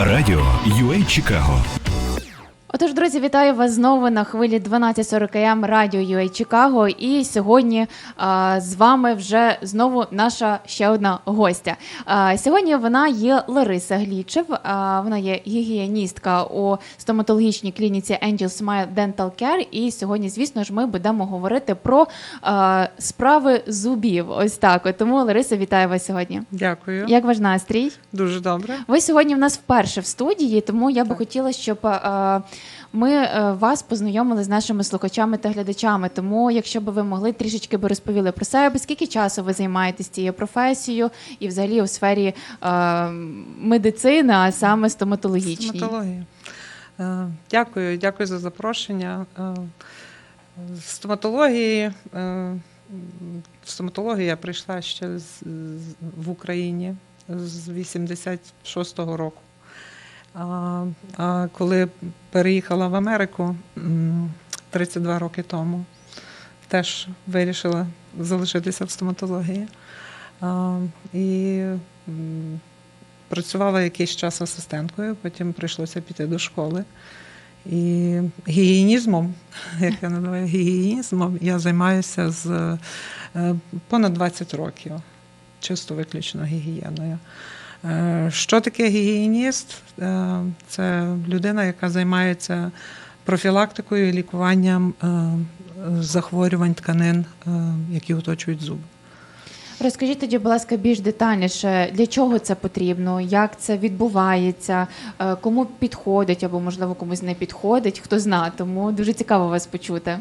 Радіо UA Чикаго Отож, друзі, вітаю вас знову на хвилі 1240 м Радіо UA Чикаго. І сьогодні а, з вами вже знову наша ще одна гостя. А, сьогодні вона є Лариса Глічев. А, вона є гігієністка у стоматологічній клініці Angel Smile Dental Care. І сьогодні, звісно ж, ми будемо говорити про а, справи зубів. Ось так. От Тому Лариса, вітаю вас сьогодні. Дякую. Як ваш настрій? Дуже добре. Ви сьогодні в нас вперше в студії, тому я би хотіла, щоб е, ми е, вас познайомили з нашими слухачами та глядачами. Тому, якщо б ви могли трішечки би розповіли про себе, скільки часу ви займаєтесь цією професією і взагалі у сфері е, медицини, а саме стоматологічній. Стоматологія. Е, Дякую, дякую за запрошення. Е, стоматології. В стоматологію я прийшла ще в Україні з 86-го року. А, а коли переїхала в Америку 32 роки тому, теж вирішила залишитися в стоматології. А, І працювала якийсь час асистенткою, потім прийшлося піти до школи. І гігієнізмом, як я називаю гігієнізмом, я займаюся з е, понад 20 років, чисто виключно гігієною. Е, Що таке гігієніст? Е, Це людина, яка займається профілактикою і лікуванням е, захворювань тканин, які оточують зуби. Розкажіть тоді, будь ласка, більш детальніше, для чого це потрібно, як це відбувається, кому підходить або можливо комусь не підходить, хто зна. Тому дуже цікаво вас почути.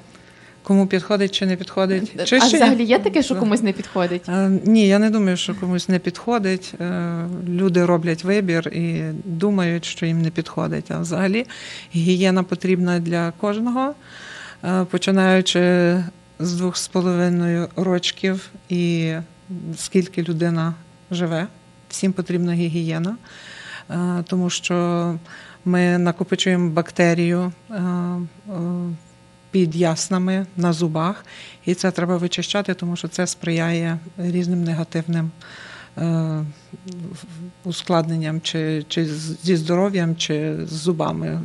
Кому підходить чи не підходить? А Чищення? взагалі є таке, що комусь не підходить? Е, Ні, я не думаю, що комусь не підходить. Е, Люди роблять вибір і думають, що їм не підходить. А взагалі гігієна потрібна для кожного, е, починаючи з двох з половиною рочків і скільки людина живе, всім потрібна гігієна, е, тому що ми накопичуємо бактерію е, е, під яснами на зубах, і це треба вичищати, тому що це сприяє різним негативним е, ускладненням, чи, чи зі здоров'ям, чи з зубами.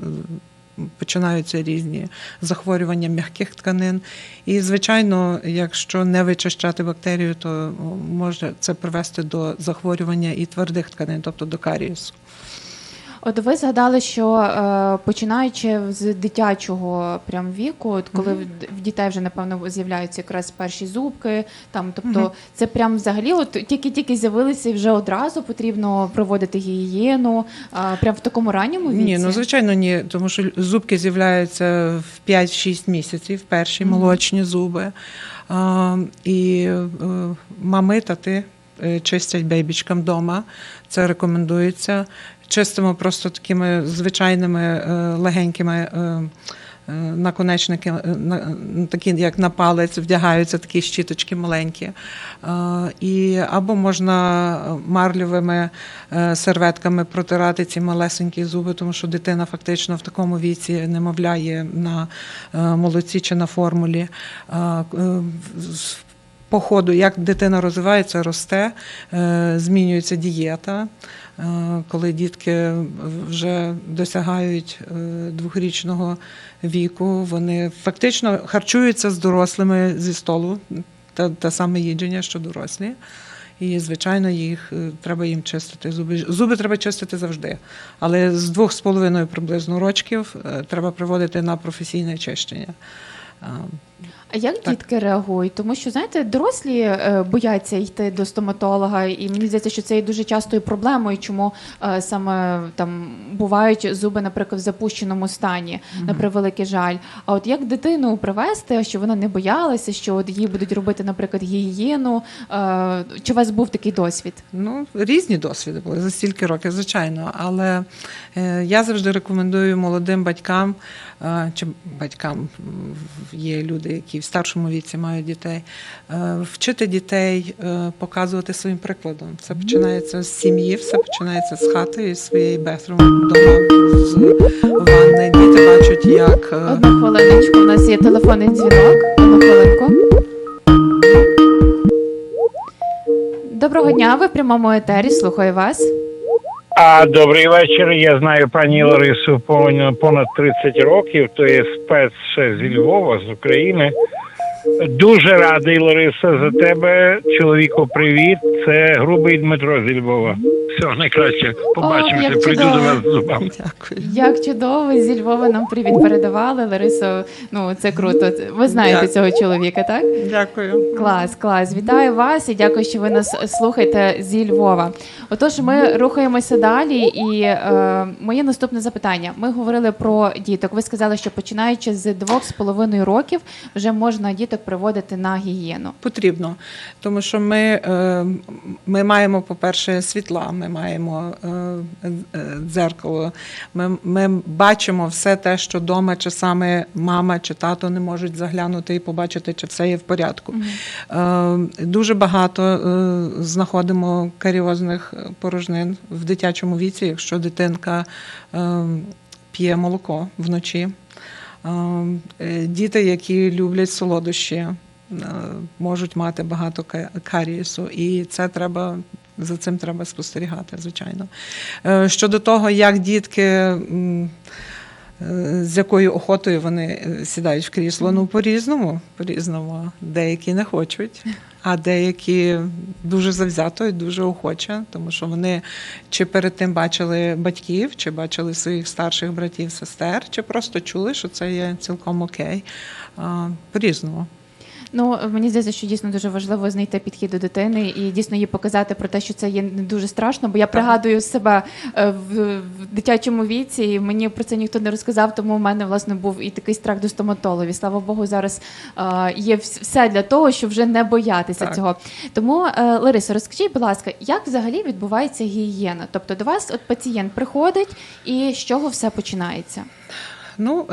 Починаються різні захворювання м'яких тканин. І, звичайно, якщо не вичищати бактерію, то може це привести до захворювання і твердих тканин, тобто до карієсу. От ви згадали, що е, починаючи з дитячого прям віку, от коли в, в дітей вже напевно з'являються якраз перші зубки, там тобто Мгм. це прям взагалі, от тільки-тільки з'явилися і вже одразу потрібно проводити гігієну, е, прям в такому ранньому віці. Ні, ну звичайно, ні, тому що зубки з'являються в 5-6 місяців, перші молочні зуби. А, і е, мами, тати е, чистять бейбічкам вдома. Це рекомендується. Чистимо просто такими звичайними е, легенькими. е, е, Наконечники, е, такі як на палець, вдягаються такі щіточки маленькі. Е, І або можна марльовими е, серветками протирати ці малесенькі зуби, тому що дитина фактично в такому віці немовляє на е, молоці чи на формулі. По ходу, як дитина розвивається, росте, е, змінюється дієта. Е, Коли дітки вже досягають е, двохрічного віку, вони фактично харчуються з дорослими зі столу, те, те саме їдження, що дорослі. І, звичайно, їх треба їм чистити. Зуби, зуби треба чистити завжди. Але з двох з половиною приблизно рочків треба приводити на професійне чищення. А, як Так. дітки реагують? Тому що знаєте, дорослі е, бояться йти до стоматолога, і мені здається, що це є дуже частою проблемою, чому е, саме там бувають зуби, наприклад, в запущеному стані, на превеликий жаль. А от як дитину привести, щоб вона не боялася, що от їй будуть робити, наприклад, гігієну? Е, Чи у вас був такий досвід? Ну, різні досвіди були за стільки років, звичайно. Але я завжди рекомендую молодим батькам чи батькам є люди, які в старшому віці мають дітей, е, вчити дітей, е, показувати своїм прикладом. Це починається з сім'ї, все починається з хати, з своєї бетрум вдома, з ванни. Діти бачать, як е, Одну хвилиночку, у нас є телефонний дзвінок. Одну хвилинку. Доброго дня, ви в прямому етері, слухаю вас. А добрий вечір. Я знаю пані Ларису понад 30 років. То є спец ще зі Львова, з України. Дуже радий, Лариса, за тебе. Чоловіку, привіт. Це грубий Дмитро зі Львова. Все, найкраще. Побачимося. як Прийду чудово. до вас з зубами. Дякую. Як чудово, зі Львова нам привіт передавали. Ларисо, ну це круто. Ви знаєте Дякую. цього чоловіка, так? Дякую. Клас, клас. Вітаю вас і дякую, що ви нас слухаєте зі Львова. Отож, ми рухаємося далі. І е, моє наступне запитання. Ми говорили про діток. Ви сказали, що починаючи з двох з половиною років вже можна діток приводити на гігієну. Потрібно, тому що ми, е, ми маємо, по-перше, світла, ми маємо е, е, дзеркало, ми, ми бачимо все те, що вдома, чи саме мама чи тато не можуть заглянути і побачити, чи все є в порядку. Е, Дуже багато знаходимо каріозних порожнин в дитячому віці, якщо дитинка п'є молоко вночі. Діти, які люблять солодощі, можуть мати багато ка- карієсу, і це треба. За цим треба спостерігати, звичайно. Е, Щодо того, як дітки, е, з якою охотою вони е, сідають в крісло, ну по-різному, по-різному. Деякі не хочуть, а деякі дуже завзято і дуже охоче, тому що вони чи перед тим бачили батьків, чи бачили своїх старших братів, сестер, чи просто чули, що це є цілком окей. По-різному. Ну мені здається, що дійсно дуже важливо знайти підхід до дитини і дійсно їй показати про те, що це є не дуже страшно. Бо я пригадую себе е, в, дитячому віці, і мені про це ніхто не розказав. Тому в мене власне був і такий страх до стоматологів. Слава Богу, зараз е, є все для того, щоб вже не боятися Так. цього. Тому, е, Лариса, розкажіть, будь ласка, як взагалі відбувається гігієна? Тобто до вас от пацієнт приходить, і з чого все починається? Ну,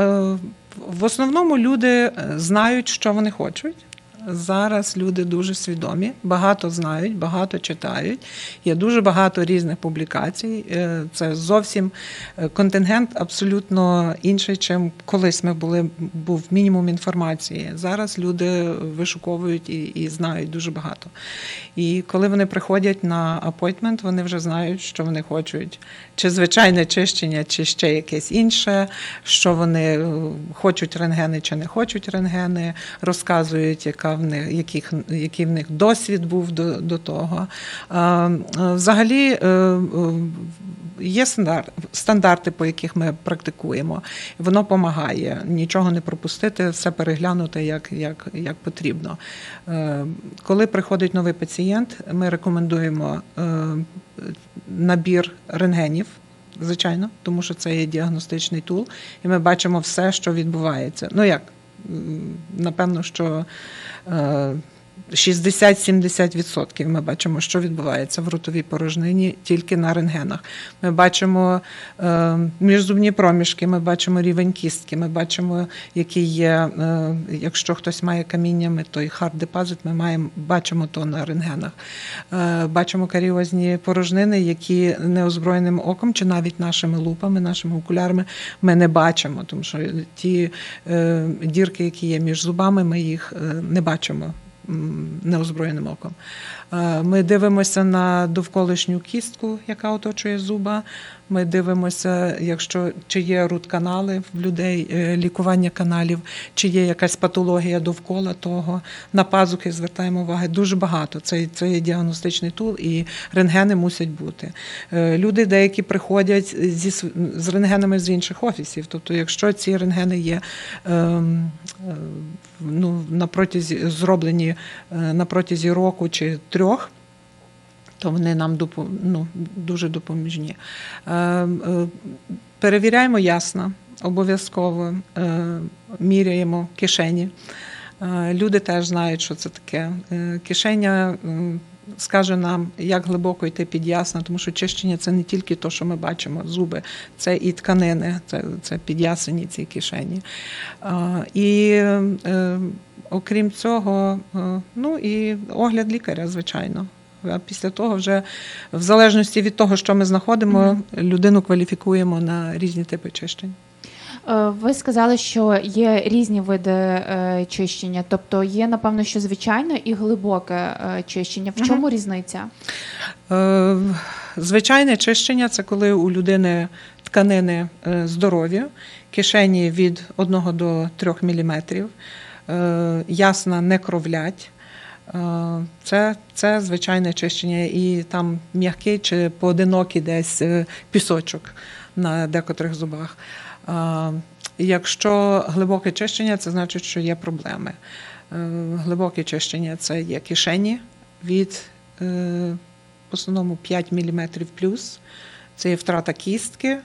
в основному люди знають, що вони хочуть. Зараз люди дуже свідомі, багато знають, багато читають. Є дуже багато різних публікацій. Е, Це зовсім е, контингент абсолютно інший, чим колись ми були був мінімум інформації. Зараз люди вишуковують і, і знають дуже багато. І коли вони приходять на апойтмент, вони вже знають, що вони хочуть, чи звичайне чищення, чи ще якесь інше, що вони е, хочуть рентгени чи не хочуть рентгени, розказують, яка в них, яких, який в них досвід був до, до того. Взагалі е, е, є стандарти, по яких ми практикуємо. Воно допомагає нічого не пропустити, все переглянути як, як, як потрібно. Е, Коли приходить новий пацієнт, ми рекомендуємо набір рентгенів. Звичайно, тому що це є діагностичний тул, і ми бачимо все, що відбувається. Ну як, напевно, що е, 60-70% ми бачимо, що відбувається в ротовій порожнині тільки на рентгенах. Ми бачимо е, міжзубні проміжки, ми бачимо рівень кістки, ми бачимо, який є, е, якщо хтось має каміннями, той хард депозит, ми маємо, бачимо то на рентгенах. Е, бачимо каріозні порожнини, які неозброєним оком чи навіть нашими лупами, нашими окулярами ми не бачимо, тому що ті дірки, які є між зубами, ми їх не бачимо неозброєним оком. Е, Ми дивимося на довколишню кістку, яка оточує зуба. Ми дивимося, якщо чи є рут-канали в людей, е, лікування каналів, чи є якась патологія довкола того. На пазухи звертаємо увагу дуже багато. Це, це є діагностичний тул, і рентгени мусять бути. Е, Люди деякі приходять зі з рентгенами з інших офісів. Тобто, якщо ці рентгени є ем, ну, на протязі зроблені на протязі року чи трьох. То вони нам ну, дуже допоміжні. Е, е, перевіряємо ясно, обов'язково е, міряємо кишені. Люди теж знають, що це таке. Кишеня скаже нам, як глибоко йти під ясна, тому що чищення це не тільки те, що ми бачимо, зуби, це і тканини, це, це під'ясені ці кишені. І окрім цього, е, ну і огляд лікаря, звичайно. А після того, вже в залежності від того, що ми знаходимо, людину кваліфікуємо на різні типи чищень. Е, Ви сказали, що є різні види е, чищення, тобто є, напевно, що звичайне і глибоке чищення. В чому різниця? Е, Звичайне чищення це коли у людини тканини здорові, кишені від 1 до 3 мм, ясна не кровлять. Е, Це, це звичайне чищення, і там м'який чи поодинокий десь е, пісочок на декотрих зубах. Е, Якщо глибоке чищення, це значить, що є проблеми. Е, Глибоке чищення це є кишені від е, в основному 5 мм плюс. Це є втрата кістки,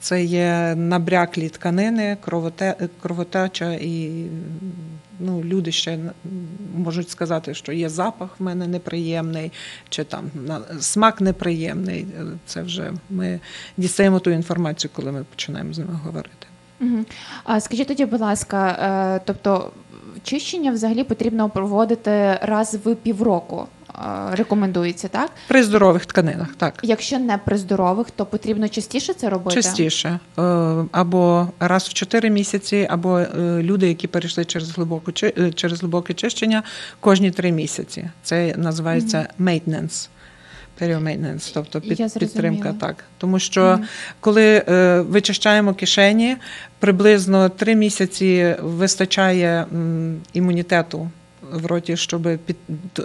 це є набряклі тканини, кровотеча і ну, люди ще можуть сказати, що є запах в мене неприємний, чи там смак неприємний. Це вже ми дістаємо ту інформацію, коли ми починаємо з ними говорити. А скажіть тоді, будь ласка, е, тобто чищення взагалі потрібно проводити раз в півроку. Е, Рекомендується, так? При здорових тканинах, так. Якщо не при здорових, то потрібно частіше це робити? Частіше Е, або раз в 4 місяці, або е, люди, які перейшли через глибоку через глибоке чищення, кожні 3 місяці. Це називається maintenance. Maintenance, тобто під, підтримка. Так. Тому що коли е, вичищаємо кишені, приблизно 3 місяці вистачає м, імунітету в роті, щоб під,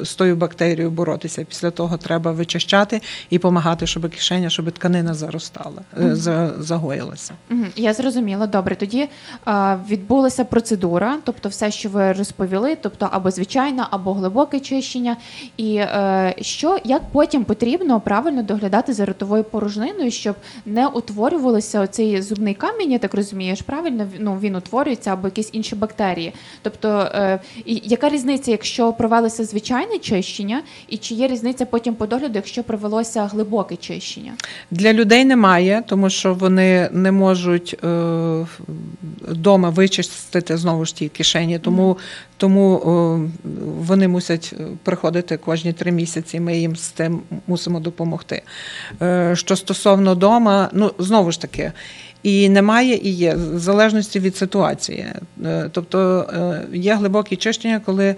з тою бактерією боротися. Після того треба вичищати і допомагати, щоб кишеня, щоб тканина заростала, за, загоїлася. Мгм, Я зрозуміла. Добре, тоді е, відбулася процедура, тобто все, що ви розповіли, тобто або звичайне, або глибоке чищення. І е, що як потім потрібно правильно доглядати за ротовою порожниною, щоб не утворювався оцей зубний камінь, я так розумієш, правильно ну, він утворюється або якісь інші бактерії. Тобто, і яка різниця, якщо провелося звичайне чищення, і чи є різниця потім по догляду, якщо провелося глибоке чищення? Для людей немає, тому що вони не можуть е, вдома вичистити знову ж ті кишені, тому, тому е, вони мусять приходити кожні три місяці. Ми їм з тим мусимо допомогти. Е, що стосовно дома, ну знову ж таки. І немає, і є, в залежності від ситуації. Е, Тобто е, є глибокі чищення, коли е,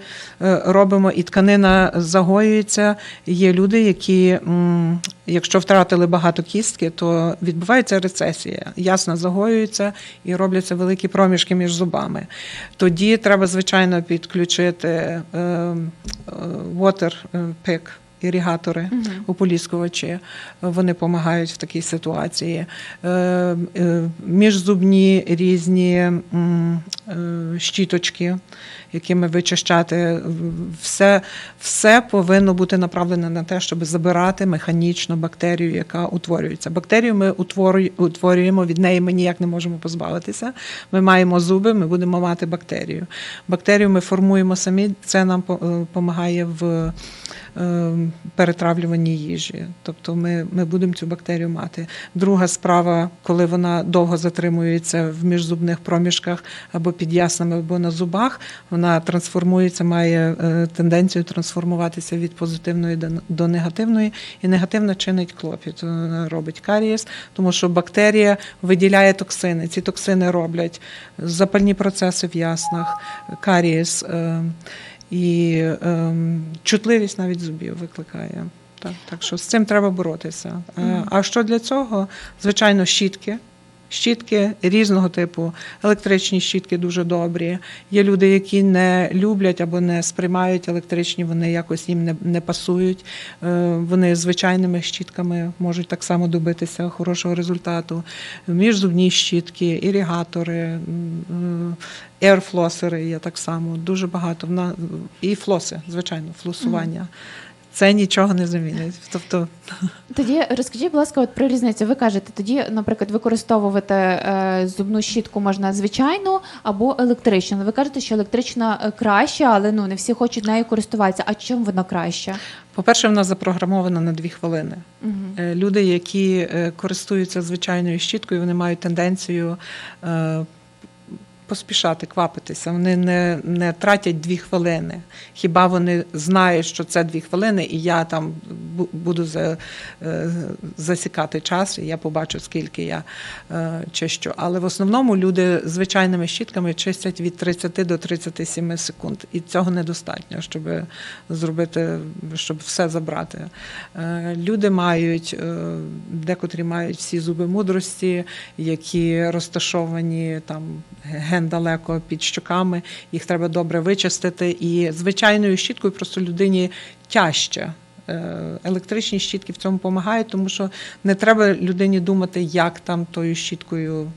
робимо і тканина загоюється. Є люди, які, якщо втратили багато кістки, то відбувається рецесія. Ясно загоюється і робляться великі проміжки між зубами. Тоді треба, звичайно, підключити water pick, іригатори, ополіскувачі. Вони допомагають в такій ситуації. Е, е, Міжзубні різні е, щіточки, якими вичищати. Все, все повинно бути направлене на те, щоб забирати механічно бактерію, яка утворюється. Бактерію ми утворюємо, від неї ми ніяк не можемо позбавитися. Ми маємо зуби, ми будемо мати бактерію. Бактерію ми формуємо самі, це нам допомагає в е, перетравлюванні їжі. Тобто ми, ми будемо цю бактерію мати. Друга справа, коли вона довго затримується в міжзубних проміжках або під яснами, або на зубах, вона трансформується, має е, тенденцію трансформуватися від позитивної до- негативної, і негативно чинить клопіт. Вона робить карієс, тому що бактерія виділяє токсини. Ці токсини роблять запальні процеси в яснах, карієс. е, і чутливість навіть зубів викликає. Так, так що з цим треба боротися. Е, А що для цього? Звичайно, щітки. Щітки різного типу, електричні щітки дуже добрі. Є люди, які не люблять або не сприймають електричні, вони якось їм не, не пасують. Е, Вони звичайними щітками можуть так само добитися хорошого результату. Міжзубні щітки, іригатори, ерфлосери є так само. Дуже багато. І флоси, звичайно, флосування. Це нічого не замінить. Тобто Тоді розкажіть, будь ласка, от про різницю. Ви кажете, тоді, наприклад, використовувати е, зубну щітку можна звичайну або електричну. Ви кажете, що електрична е, краща, але ну не всі хочуть нею користуватися. А чим вона краща? По-перше, вона запрограмована на дві хвилини. Е, Люди, які е, користуються звичайною щіткою, вони мають тенденцію е, поспішати, квапитися. Вони не, не тратять дві хвилини. Хіба вони знають, що це дві хвилини, і я там буду за, е, засікати час, і я побачу, скільки я е, чищу. Але в основному люди звичайними щітками чистять від 30 до 37 секунд. І цього недостатньо, щоб зробити, щоб все забрати. Е, Люди мають, декотрі мають всі зуби мудрості, які розташовані там ген далеко під щоками, їх треба добре вичистити. І звичайною щіткою просто людині тяжче. Е, Електричні щітки в цьому допомагають, тому що не треба людині думати, як там тою щіткою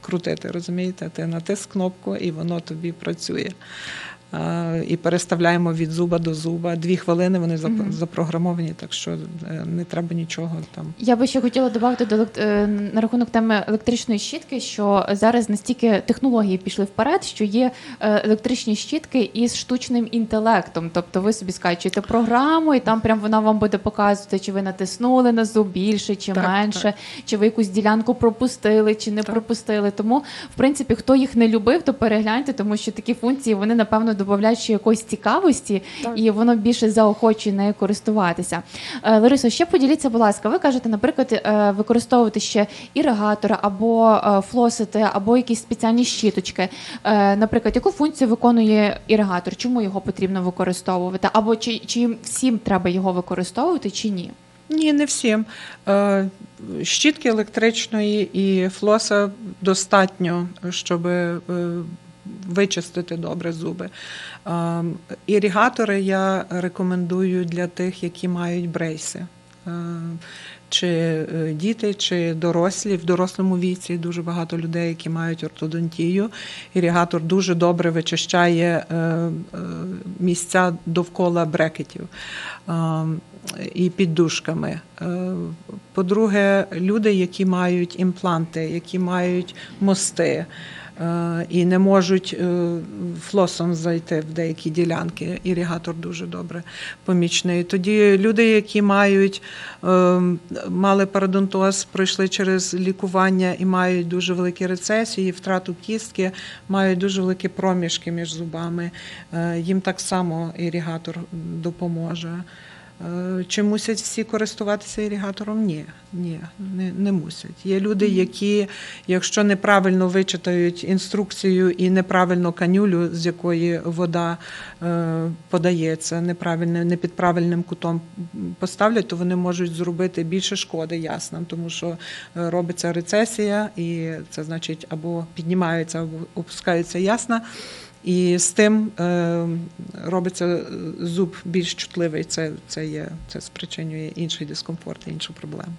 крутити. Розумієте? Ти натис кнопку і воно тобі працює. І переставляємо від зуба до зуба. Дві хвилини вони зап- запрограмовані, так що е, не треба нічого там. Я би ще хотіла додати до е, на рахунок теми електричної щітки, що зараз настільки технології пішли вперед, що є е, електричні щітки із штучним інтелектом. Тобто ви собі скачуєте програму, і там прям вона вам буде показувати, чи ви натиснули на зуб більше чи Так, менше, чи ви якусь ділянку пропустили, чи не Так. пропустили. Тому, в принципі, хто їх не любив, то перегляньте, тому що такі функції вони напевно додають ще якоїсь цікавості, Так. і воно більше заохочує нею користуватися. Е, Ларисо, ще поділіться, будь ласка. Ви кажете, наприклад, е, використовувати ще іригатора або е, флосити, або якісь спеціальні щіточки. Наприклад, яку функцію виконує іригатор? Чому його потрібно використовувати? Або чи, чи всім треба його використовувати, чи ні? Ні, не всім. Щітки електричної і флоса достатньо, щоб вичистити добре зуби. Е, Іригатори я рекомендую для тих, які мають брейси. Е, Чи е, діти, чи дорослі в дорослому віці дуже багато людей, які мають ортодонтію. Іригатор дуже добре вичищає е, місця довкола брекетів е, і під дужками. Е, По-друге, люди, які мають імпланти, які мають мости. Е, І не можуть е, флосом зайти в деякі ділянки. Іригатор дуже добре помічний. Тоді люди, які мають е, мали парадонтоз, пройшли через лікування і мають дуже великі рецесії, втрату кістки, мають дуже великі проміжки між зубами. Їм так само іригатор допоможе. Е, Чи мусять всі користуватися ірігатором? Ні, ні, не, не мусять. Є люди, які, якщо неправильно вичитають інструкцію і неправильно канюлю, з якої вода е, подається, неправильно, не під правильним кутом поставлять, то вони можуть зробити більше шкоди ясно, тому що е, робиться рецесія, і це значить або піднімається, або опускається ясна. І з тим е, робиться зуб більш чутливий. Це, це є це спричинює інший дискомфорт, іншу проблему.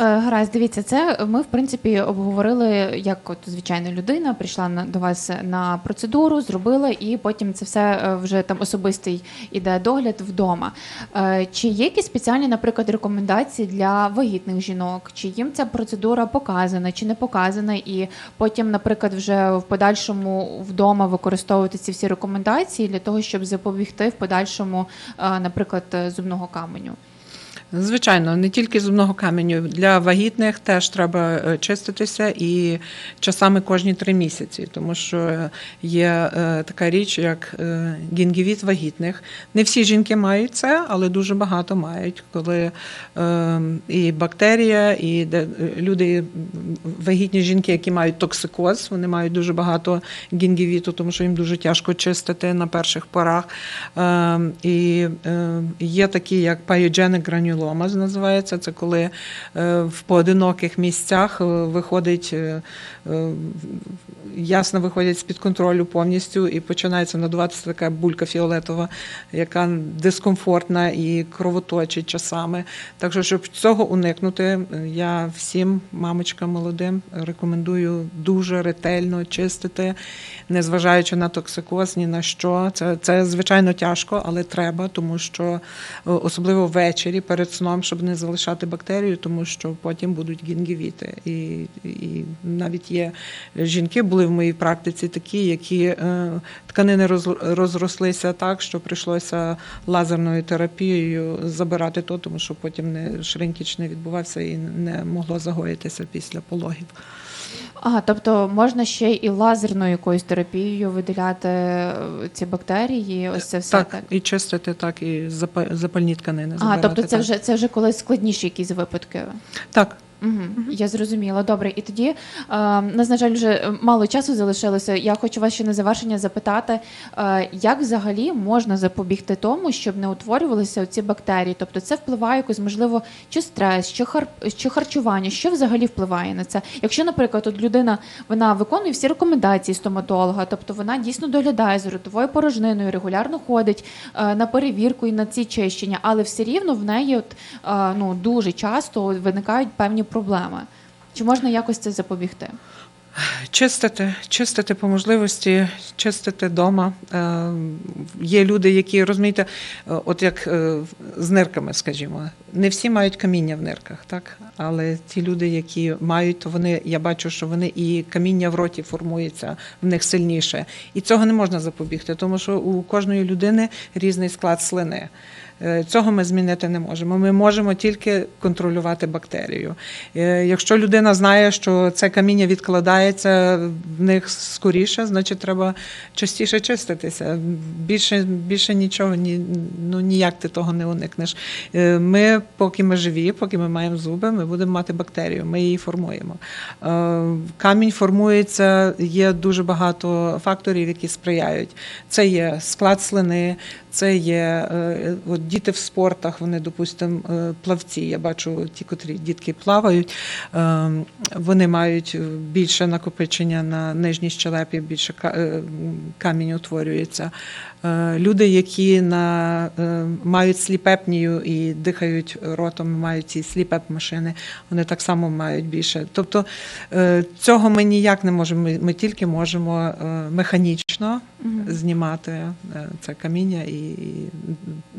Е, Гаразд, дивіться, це ми в принципі обговорили, як от звичайна людина прийшла на до вас на процедуру, зробила, і потім це все е, вже там особистий іде догляд вдома. Е, Чи є якісь спеціальні, наприклад, рекомендації для вагітних жінок? Чи їм ця процедура показана, чи не показана? І потім, наприклад, вже в подальшому вдома використовувати ці всі рекомендації для того, щоб запобігти в подальшому, наприклад, зубного каменю. Звичайно, не тільки зубного каменю. Для вагітних теж треба е, чиститися і часами кожні три місяці, тому що є е, така річ, як е, гінгівіт вагітних. Не всі жінки мають це, але дуже багато мають, коли е, і бактерія, і люди, вагітні жінки, які мають токсикоз, вони мають дуже багато гінгівіту, тому що їм дуже тяжко чистити на перших порах. Е, і є такі, як паєдженик гранюлома, називається. Це коли е, в поодиноких місцях е, виходить. е, Ясно виходять з-під контролю повністю і починається надуватися така булька фіолетова, яка дискомфортна і кровоточить часами. Так що, щоб цього уникнути, я всім мамочкам молодим рекомендую дуже ретельно чистити, незважаючи на токсикоз, ні на що. Це, це звичайно тяжко, але треба, тому що особливо ввечері перед сном, щоб не залишати бактерію, тому що потім будуть гінгівіти. І, і навіть є жінки, були були в моїй практиці такі, які е, тканини роз- розрослися так, що прийшлося лазерною терапією забирати то, тому що потім не шринкіч не відбувався і не могло загоїтися після пологів. А, тобто можна ще і лазерною якоюсь терапією виділяти е, ці бактерії, ось це все так, так. і чистити, так, і запа- запальні тканини. А, забирати, тобто це так. вже це вже коли складніші якісь випадки. так. Угу, Я зрозуміла. Добре, і тоді е, нас, на жаль, вже е, мало часу залишилося. Я хочу вас ще на завершення запитати, е, як взагалі можна запобігти тому, щоб не утворювалися ці бактерії? Тобто це впливає якось, можливо, чи стрес, чи хар чи харчування, що взагалі впливає на це? Якщо, наприклад, от людина вона виконує всі рекомендації стоматолога, тобто вона дійсно доглядає за ротовою порожниною, регулярно ходить е, на перевірку і на ці чищення, але все рівно в неї от, е, ну, дуже часто виникають певні проблеми. Чи можна якось це запобігти? Чистити, чистити по можливості, чистити вдома. Е, Є люди, які розумієте, е, от як е, з нирками, скажімо, не всі мають каміння в нирках, так? Але ті люди, які мають, то вони, я бачу, що вони і каміння в роті формується в них сильніше. І цього не можна запобігти, тому що у кожної людини різний склад слини. Е, Цього ми змінити не можемо. Ми можемо тільки контролювати бактерію. Е, Якщо людина знає, що це каміння відкладається в них скоріше, значить треба частіше чиститися. Більше, більше нічого, ні, ну ніяк ти того не уникнеш. Е, Ми, поки ми живі, поки ми маємо зуби, ми будемо мати бактерію, ми її формуємо. Камінь формується, є дуже багато факторів, які сприяють. Це є склад слини, це є е, от діти в спортах, вони, допустимо, е, плавці. Я бачу ті, котрі дітки плавають, е, вони мають більше накопичення на нижній щелепі, більше камінь утворюється. Е, Люди, які на, е, мають сліпепнію і дихають ротом, мають ці сліпеп-машини, вони так само мають більше. Тобто е, цього ми ніяк не можемо. Ми, ми тільки можемо механічно знімати це каміння і,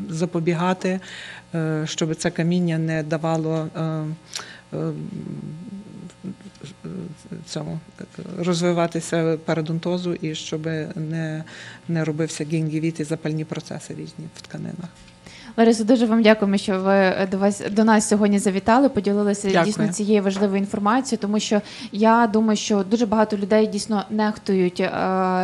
запобігати, щоб це каміння не давало. Цьому розвиватися парадонтозу і щоб не, не робився гінгівіт і запальні процеси різні в тканинах. Ларисо, дуже вам дякуємо, що ви до вас до нас сьогодні завітали, поділилися Дякую. дійсно цією важливою інформацією, тому що я думаю, що дуже багато людей дійсно нехтують е,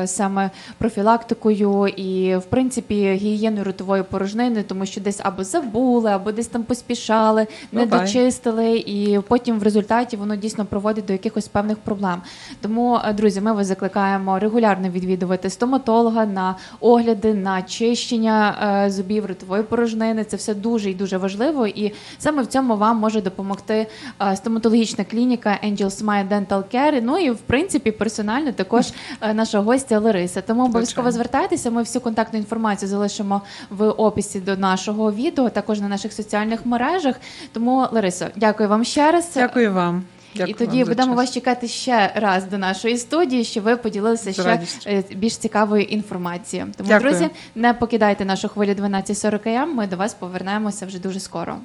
саме профілактикою і, в принципі, гігієною ротової порожнини, тому що десь або забули, або десь там поспішали, не дочистили, і потім в результаті воно дійсно проводить до якихось певних проблем. Тому, е, друзі, ми вас закликаємо регулярно відвідувати стоматолога на огляди, на чищення е, зубів, ротової порожнини. Це все дуже і дуже важливо. І саме в цьому вам може допомогти е, стоматологічна клініка Angel Smile Dental Care. Ну і в принципі персонально також е, наша гостя Лариса. Тому обов'язково звертайтеся. Ми всю контактну інформацію залишимо в описі до нашого відео, також на наших соціальних мережах. Тому, Ларисо, дякую вам ще раз. Дякую вам. Дякую і тоді будемо час. вас чекати ще раз до нашої студії, щоб ви поділилися ще радістю. е, більш цікавою інформацією. Тому, Дякую. друзі, не покидайте нашу хвилю 1240 АМ. Ми до вас повернемося вже дуже скоро.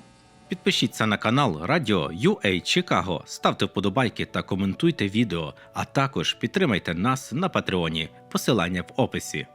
Підпишіться на канал Радіо UA Чикаго, ставте вподобайки та коментуйте відео, а також підтримайте нас на Патреоні. Посилання в описі.